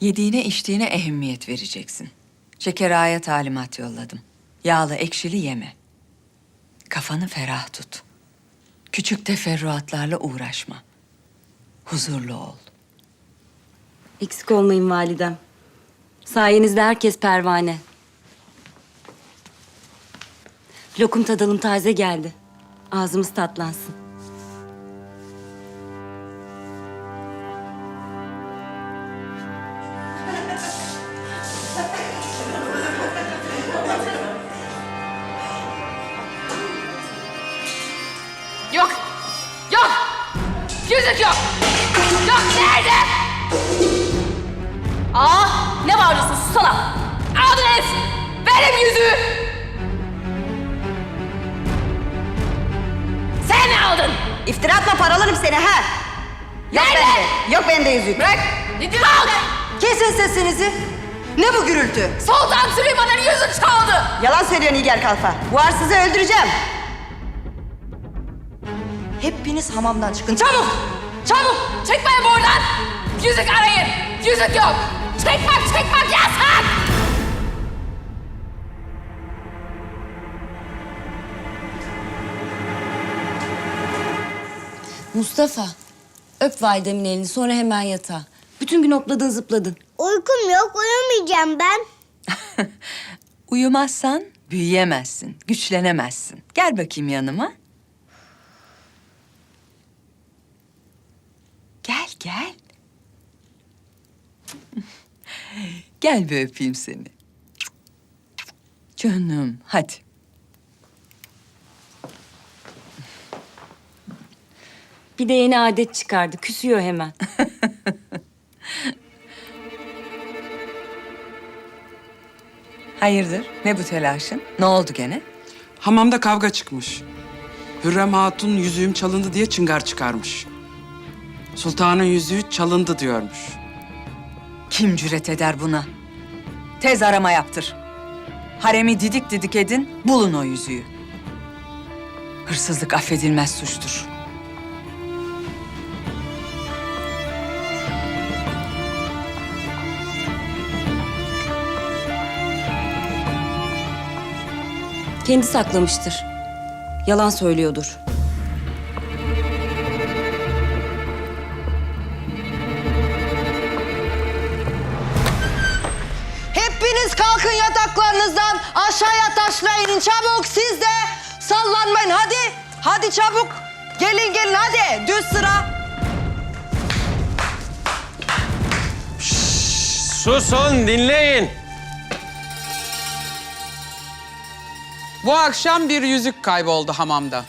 Yediğine içtiğine ehemmiyet vereceksin. Şekeraya talimat yolladım. Yağlı ekşili yeme. Kafanı ferah tut. Küçük teferruatlarla uğraşma. Huzurlu ol. Eksik olmayın validem. Sayenizde herkes pervane. Lokum tadalım taze geldi. Ağzımız tatlansın. Yüzük yok. Yok nerede? Aa ne bağırıyorsun susana. Herif. Verim yüzüğü. Sen mi aldın? İftira atma paralarım seni ha. Yok Nerede? bende. Yok bende yüzük. Bırak. Ne diyorsun? Aldın. Kesin sesinizi. Ne bu gürültü? Sultan Süleyman'ın yüzük çaldı. Yalan söylüyor Nigar Kalfa. Bu arsızı öldüreceğim. Hepiniz hamamdan çıkın. Çabuk! Çabuk çıkmayın buradan. Yüzük arayın. Yüzük yok. Çıkmak çıkmak yasak. Mustafa, öp validemin elini sonra hemen yatağa. Bütün gün hopladın zıpladın. Uykum yok, uyumayacağım ben. Uyumazsan büyüyemezsin, güçlenemezsin. Gel bakayım yanıma. Gel, gel. bir öpeyim seni. Canım, hadi. Bir de yeni adet çıkardı. Küsüyor hemen. Hayırdır? Ne bu telaşın? Ne oldu gene? Hamamda kavga çıkmış. Hürrem Hatun yüzüğüm çalındı diye çıngar çıkarmış. Sultanın yüzüğü çalındı diyormuş. Kim cüret eder buna? Tez arama yaptır. Haremi didik didik edin, bulun o yüzüğü. Hırsızlık affedilmez suçtur. Kendi saklamıştır. Yalan söylüyordur. Yataklarınızdan. Aşağıya taşla inin çabuk. Siz de sallanmayın. Hadi. Hadi çabuk. Gelin gelin hadi. Düz sıra. Susun dinleyin. Bu akşam bir yüzük kayboldu hamamda.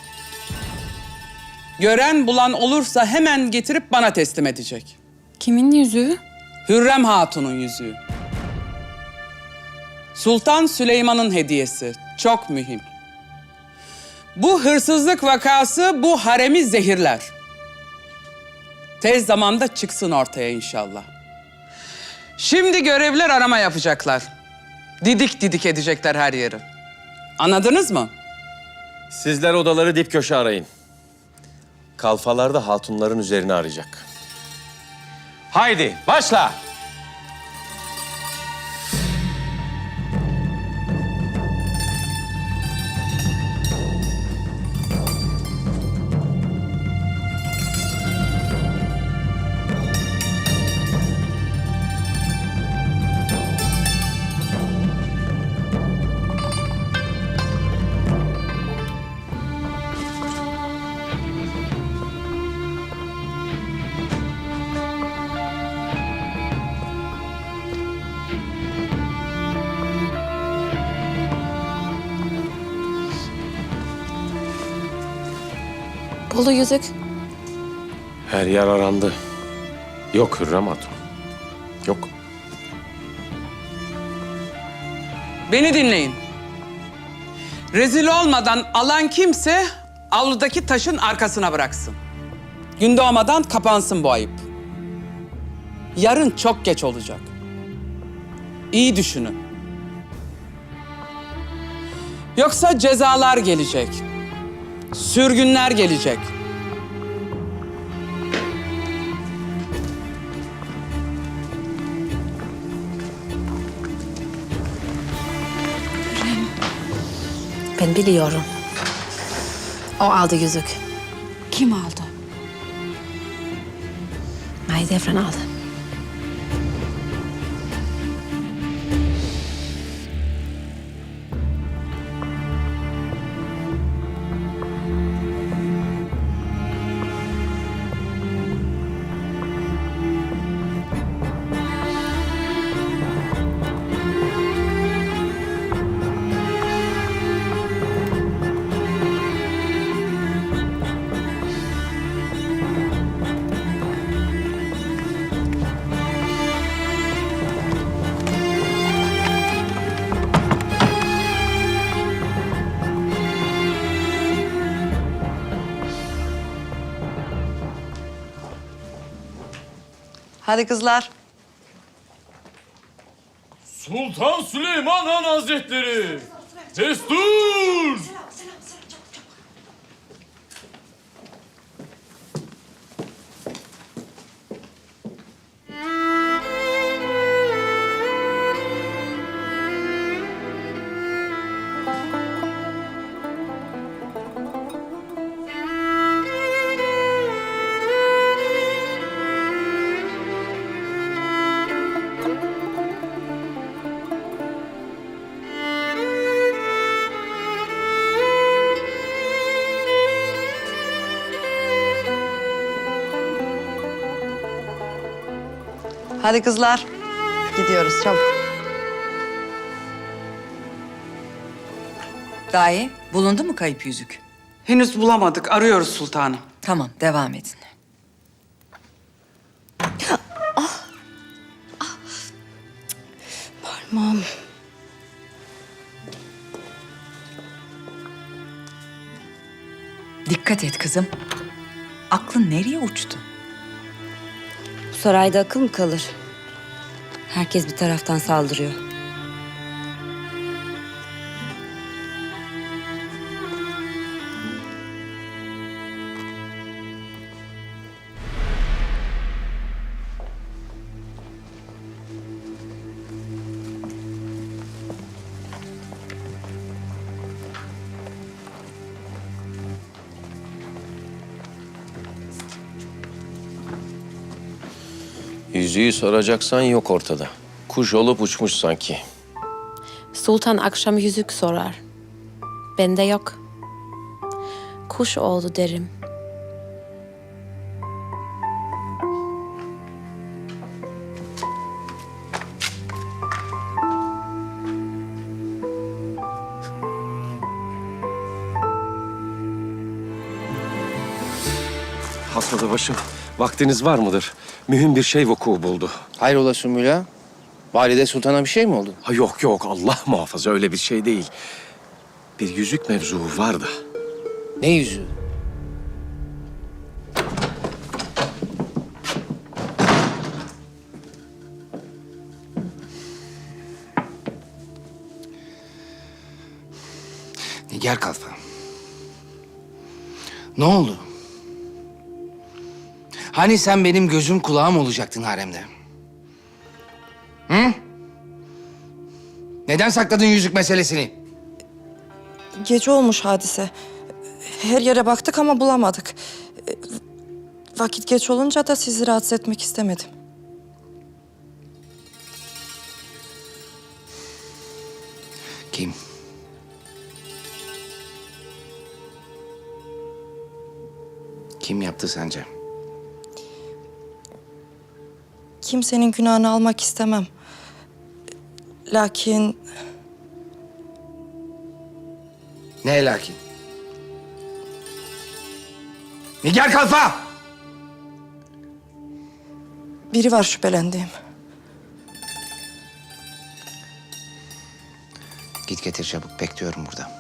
Gören bulan olursa hemen getirip bana teslim edecek. Kimin yüzüğü? Hürrem Hatun'un yüzüğü. Sultan Süleyman'ın hediyesi. Çok mühim. Bu hırsızlık vakası bu haremi zehirler. Tez zamanda çıksın ortaya inşallah. Şimdi görevler arama yapacaklar. Didik didik edecekler her yeri. Anladınız mı? Sizler odaları dip köşe arayın. Kalfalar da hatunların üzerine arayacak. Haydi başla. Bolu yüzük. Her yer arandı. Yok Hürrem Hatun. Yok. Beni dinleyin. Rezil olmadan alan kimse avludaki taşın arkasına bıraksın. Gün doğmadan kapansın bu ayıp. Yarın çok geç olacak. İyi düşünün. Yoksa cezalar gelecek. Sürgünler gelecek. Ben biliyorum. O aldı yüzük. Kim aldı? Mahidevran aldı. Hadi kızlar. Sultan Süleyman Han Hazretleri! Destur! Hadi kızlar. Gidiyoruz çabuk. Dahi bulundu mu kayıp yüzük? Henüz bulamadık. Arıyoruz sultanım. Tamam devam edin. Parmağım. Dikkat et kızım. Aklın nereye uçtu? Sarayda akıl mı kalır? Herkes bir taraftan saldırıyor. Yüzüğü soracaksan yok ortada. Kuş olup uçmuş sanki. Sultan akşam yüzük sorar. Bende yok. Kuş oldu derim. Hasmadı başım. Vaktiniz var mıdır? Mühim bir şey vuku buldu. Hayrola Sümbüla? Valide Sultan'a bir şey mi oldu? Ha yok yok Allah muhafaza öyle bir şey değil. Bir yüzük mevzuu var da. Ne yüzü? Nigar Kalfa. Ne oldu? Hani sen benim gözüm kulağım olacaktın haremde? Hı? Neden sakladın yüzük meselesini? Gece olmuş hadise. Her yere baktık ama bulamadık. Vakit geç olunca da sizi rahatsız etmek istemedim. Kim? Kim yaptı sence? Kimsenin günahını almak istemem. Lakin Ne lakin? Nigar Kalfa! biri var şüphelendiğim. Git getir çabuk. Bekliyorum burada.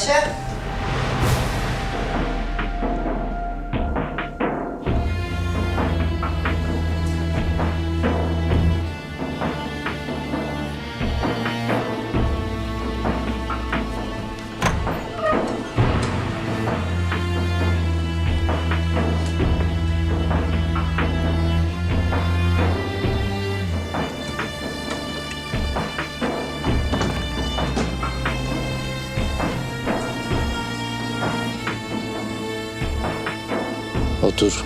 Ayşe. Otur.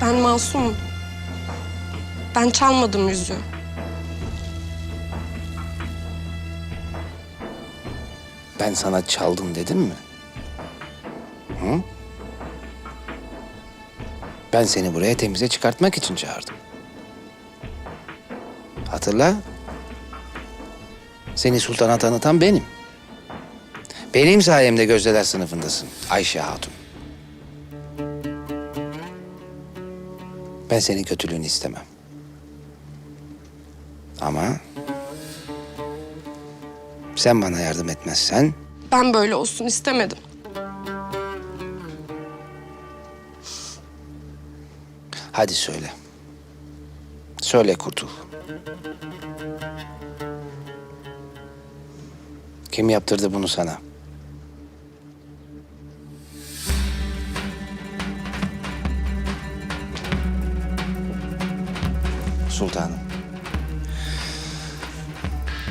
Ben masumum. Ben çalmadım yüzüğü. Ben sana çaldım dedim mi? Hı? Ben seni buraya temize çıkartmak için çağırdım. Hatırla. Seni sultana tanıtan benim. Benim sayemde gözdeler sınıfındasın Ayşe Hatun. Ben senin kötülüğünü istemem. Ama sen bana yardım etmezsen Ben böyle olsun istemedim. hadi söyle. Söyle kurtul. Kim yaptırdı bunu sana? Sultanım.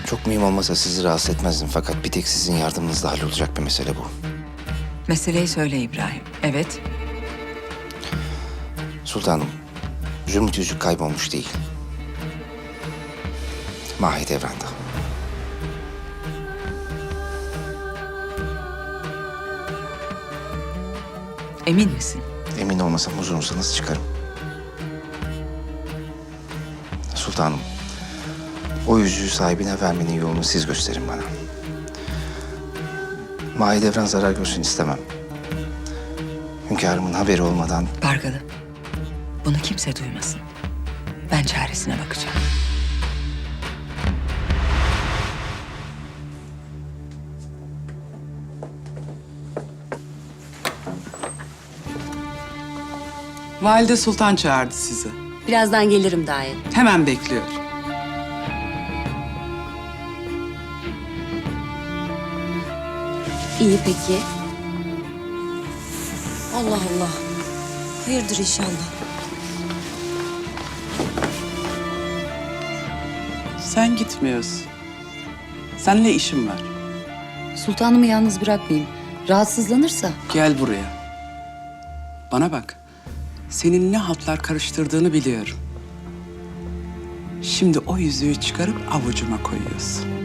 Çok mühim olmasa sizi rahatsız etmezdim fakat bir tek sizin yardımınızla hallolacak bir mesele bu. Meseleyi söyle İbrahim. Evet. Sultanım, Zümrüt yüzük kaybolmuş değil. Mahidevran'da. Emin misin? Emin olmasam huzurunuzdanız çıkarım. Sultanım, o yüzüğü sahibine vermenin yolunu siz gösterin bana. Mahidevran zarar görsün istemem. Hünkârımın haberi olmadan Bargalı. Bunu kimse duymasın. Ben çaresine bakacağım. Valide Sultan çağırdı sizi. Birazdan gelirim daye. Hemen bekliyor. İyi peki. Allah Allah. Hayırdır inşallah. Sen gitmiyorsun. Seninle işim var. Sultanımı yalnız bırakmayayım. Rahatsızlanırsa Gel buraya. Bana bak. Senin ne hatlar karıştırdığını biliyorum. Şimdi o yüzüğü çıkarıp avucuma koyuyorsun.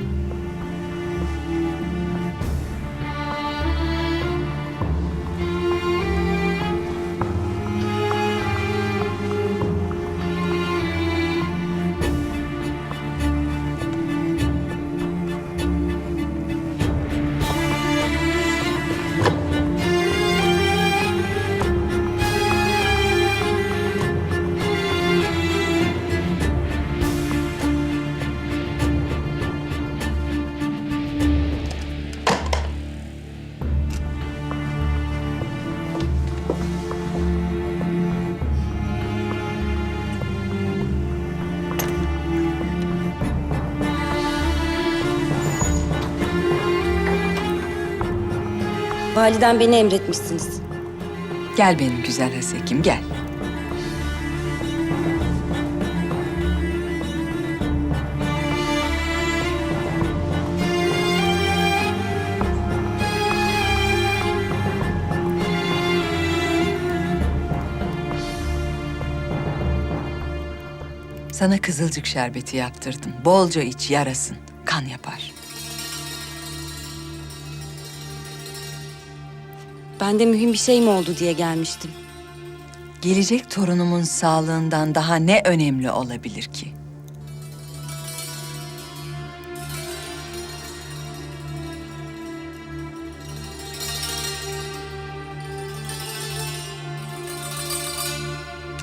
Validen beni emretmişsiniz. Gel benim güzel Hasekim gel. Sana kızılcık şerbeti yaptırdım. Bolca iç yarasın. Kan yapar. Ben de mühim bir şey mi oldu diye gelmiştim. Gelecek torunumun sağlığından daha ne önemli olabilir ki?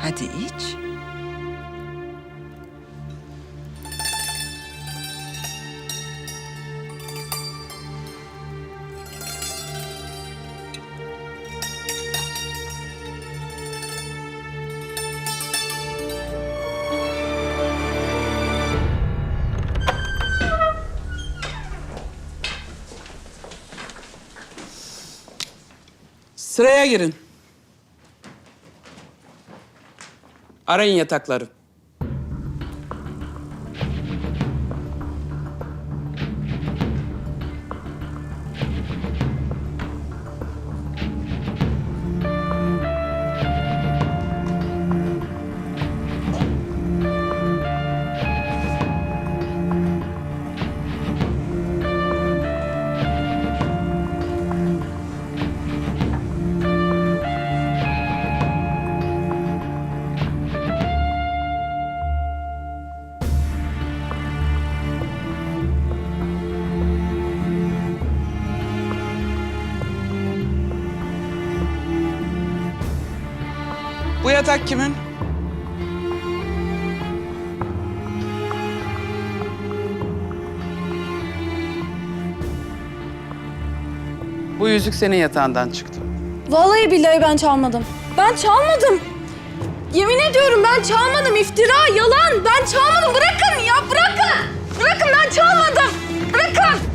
Hadi iç. Sıraya girin. Arayın yatakları. Yatak kimin? Bu yüzük senin yatağından çıktı. Vallahi billahi ben çalmadım. Ben çalmadım. Yemin ediyorum ben çalmadım. İftira, yalan. Ben çalmadım. Bırakın ya bırakın. Bırakın ben çalmadım. Bırakın.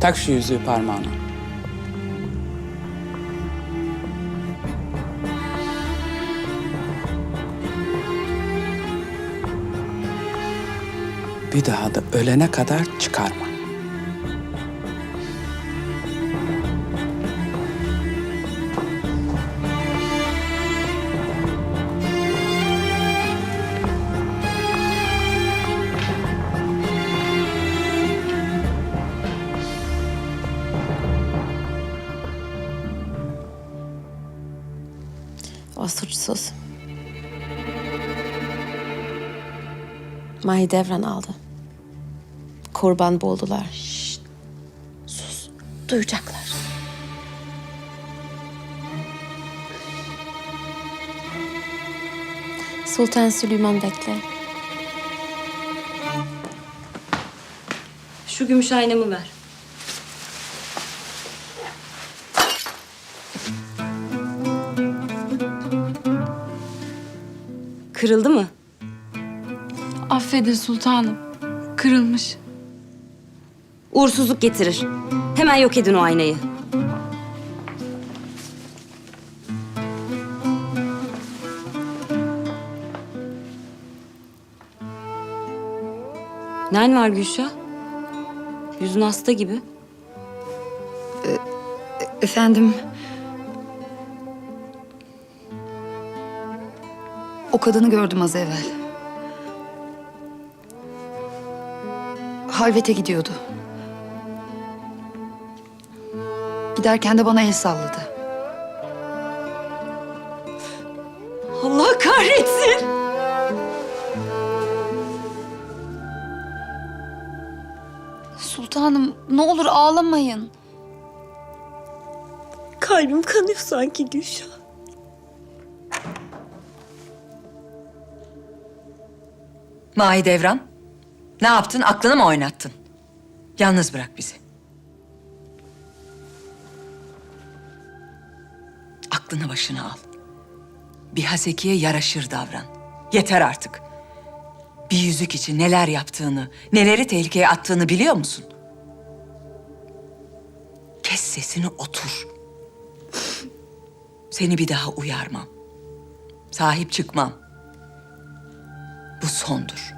Tak şu yüzüğü parmağına. Bir daha da ölene kadar çıkarma. Mahidevran aldı. Kurban buldular. Şşt, sus. Duyacaklar. Sultan Süleyman bekle. Şu gümüş aynamı ver. Kırıldı mı? Affedin sultanım. Kırılmış. Uğursuzluk getirir. Hemen yok edin o aynayı. Nen var Gülşah? Yüzün hasta gibi. Efendim... O kadını gördüm az evvel. Halvete gidiyordu. Giderken de bana el salladı. Allah kahretsin! Sultanım ne olur ağlamayın. Kalbim kanıyor sanki Gülşah. Mahidevran, ne yaptın? Aklını mı oynattın? Yalnız bırak bizi. Aklını başına al. Bir hasekiye yaraşır davran. Yeter artık. Bir yüzük için neler yaptığını, neleri tehlikeye attığını biliyor musun? Kes sesini otur. Seni bir daha uyarmam. Sahip çıkmam. Bu sondur.